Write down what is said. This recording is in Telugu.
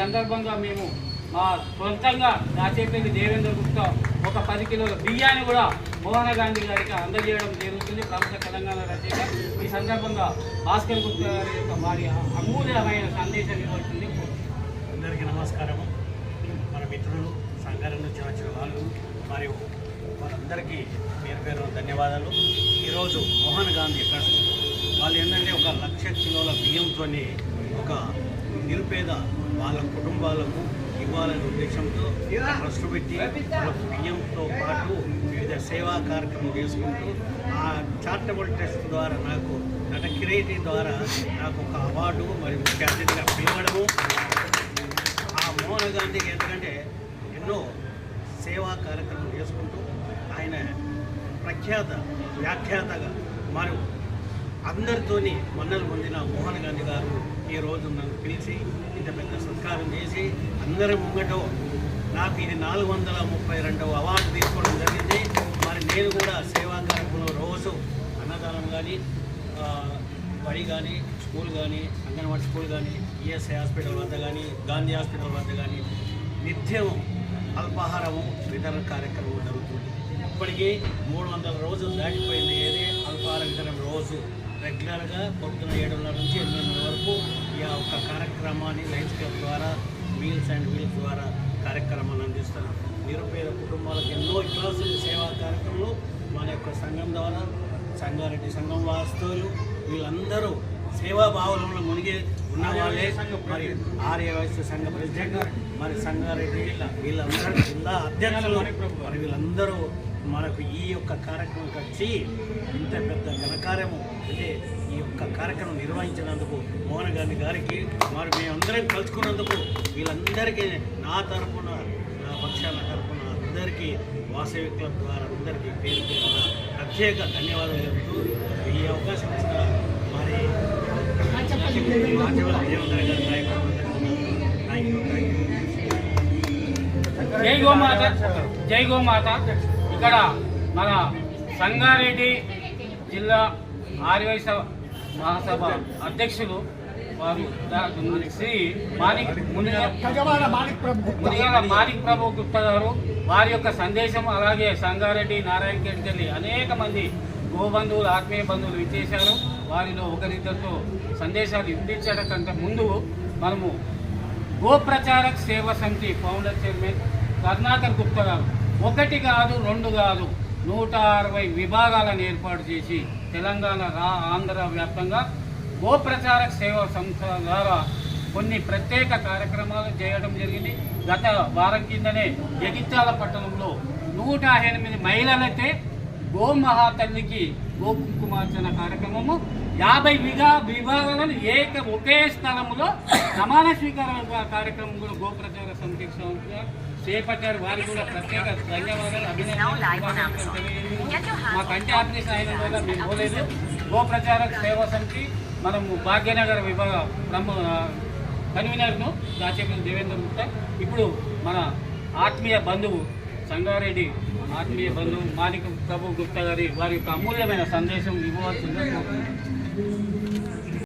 సందర్భంగా మేము మా సొంతంగా దాచేపల్లి దేవేంద్ర గుప్తా ఒక పది కిలోల బియ్యాన్ని కూడా మోహన గాంధీ గారికి అందజేయడం జరుగుతుంది. ప్రముఖ తెలంగాణ రచయిత. ఈ సందర్భంగా భాస్కర్ గుప్తా గారి యొక్క వారి అమూల్యమైన సందేశం ఇవ్వాల్సింది అందరికీ నమస్కారం మన మిత్రులు సంఘాల నుంచి వచ్చిన వాళ్ళు మరియు వారందరికీ పేరు పేరు ధన్యవాదాలు. ఈరోజు మోహన్ గాంధీ ట్రస్ట్ వాళ్ళు ఏంటంటే ఒక లక్ష కిలోల బియ్యంతో ఒక నిరుపేద వాళ్ళ కుటుంబాలకు ఇవ్వాలనే ఉద్దేశంతో ట్రస్ట్ పెట్టి బియ్యంతో పాటు వివిధ సేవా కార్యక్రమం చేసుకుంటూ ఆ చారిటబుల్ ట్రస్ట్ ద్వారా నాకు నట కిరీటి ద్వారా నాకు ఒక అవార్డు మరియు ముఖ్య అతిథిగా పిలవడము. ఆ మోహన్ గాంధీకి ఎందుకంటే ఎన్నో సేవా కార్యక్రమం చేసుకుంటూ ఆయన ప్రఖ్యాత వ్యాఖ్యాతగా మరియు అందరితోని మన్నలు పొందిన మోహన్ గాంధీ గారు ఈ రోజు నన్ను పిలిచి ఇంత పెద్ద సత్కారం చేసి అందరి ముంగటో నాకు ఇది నాలుగు వందల ముప్పై రెండవ అవార్డు తీసుకోవడం జరిగింది. మరి నేను కూడా సేవా కార్యక్రమంలో రోజు అన్నదానం కానీ బడి కానీ స్కూల్ కానీ అంగన్వాడీ స్కూల్ కానీ ఈఎస్ఐ హాస్పిటల్ వద్ద కానీ గాంధీ హాస్పిటల్ వద్ద కానీ నిత్యం అల్పాహారము వితరణ కార్యక్రమం జరుగుతుంది. ఇప్పటికీ మూడు వందల రోజులు దాటిపోయింది. ఏది? అల్పాహార వితరణ రోజు. రెగ్యులర్గా పొద్దున ఏడున్నర నుంచి ఎనిమిదిన్నర వరకు ఈ యొక్క కార్యక్రమాన్ని లైన్స్ క్లబ్ ద్వారా మీల్స్ అండ్ వీల్స్ ద్వారా కార్యక్రమాన్ని అందిస్తున్నాం. నిరుపేద కుటుంబాలకు ఎన్నో ఇట్లాసిన సేవా కార్యక్రమాలు మన యొక్క సంఘం ద్వారా సంగారెడ్డి సంఘం వాస్తువులు వీళ్ళందరూ సేవా భావనలో మునిగే ఉన్న వాళ్ళే మరి ఆర్య సంఘ ప్రెసిడెంట్ మరి సంగారెడ్డి వీళ్ళందరూ జిల్లా అధ్యక్షులు. మరి వీళ్ళందరూ మనకు ఈ యొక్క కార్యక్రమం వచ్చి ఇంత పెద్ద ఘనకార్యము అంటే ఈ యొక్క కార్యక్రమం నిర్వహించినందుకు మోహన్ గాంధీ గారికి మరి మేమందరం కలుసుకున్నందుకు వీళ్ళందరికీ నా తరపున నా పక్షాన తరపున అందరికీ వాసవి క్లబ్ ద్వారా అందరికీ పేరు పేరున ప్రత్యేక ధన్యవాదాలు చెబుతూ ఈ అవకాశం ఇచ్చిన మరి జై గోమాత జై గోమాత. ఇక్కడ మన సంగారెడ్డి జిల్లా ఆర్యవైశ మహాసభ అధ్యక్షులు వారు శ్రీ మాణిక్ మునిగల మాణిక్ ప్రభు గుప్త గారు. వారి యొక్క సందేశం అలాగే సంగారెడ్డి నారాయణ కెళ్ళి అనేక మంది గోబంధువులు ఆత్మీయ బంధువులు ఇచ్చేశారు వారిలో ఒకరిద్దరితో సందేశాలు ఇప్పించడం కంటే ముందు మనము గోప్రచారక్ సేవ సమితి ఫౌండర్ చైర్మన్ కర్ణాకర్ గుప్తా గారు ఒకటి కాదు రెండు కాదు నూట అరవై విభాగాలను ఏర్పాటు చేసి తెలంగాణ రా ఆంధ్ర వ్యాప్తంగా గోప్రచారక్ సేవ సంస్థ ద్వారా కొన్ని ప్రత్యేక కార్యక్రమాలు చేయడం జరిగింది. గత వారం కిందనే జగిత్యాల పట్టణంలో నూట ఎనిమిది మహిళలైతే గో మహాతల్లికి గో కుంకుమార్చన కార్యక్రమము. యాభై విగా విభాగాలను ఏక ఒకే స్థలంలో సమాన స్వీకార కార్యక్రమం కూడా గోప్రచార సమితి చేపట్టారు వారికి కూడా ప్రత్యేక ధన్యవాదాలు అభినందనలు మా కంటి ఆపరేషన్ అయిన వల్ల మేము పోలేదు. గోప్రచార సేవా సమితి మనము భాగ్యనగర్ విభాగ బ్రహ్మ కన్వీనర్ను దాచేపల్లి దేవేంద్ర గుప్తా. ఇప్పుడు మన ఆత్మీయ బంధువు సంగారెడ్డి ఆత్మీయ బంధు మాణిక ప్రభు గుప్తా గారి వారి యొక్క అమూల్యమైన సందేశం ఇవ్వవలసిందిగా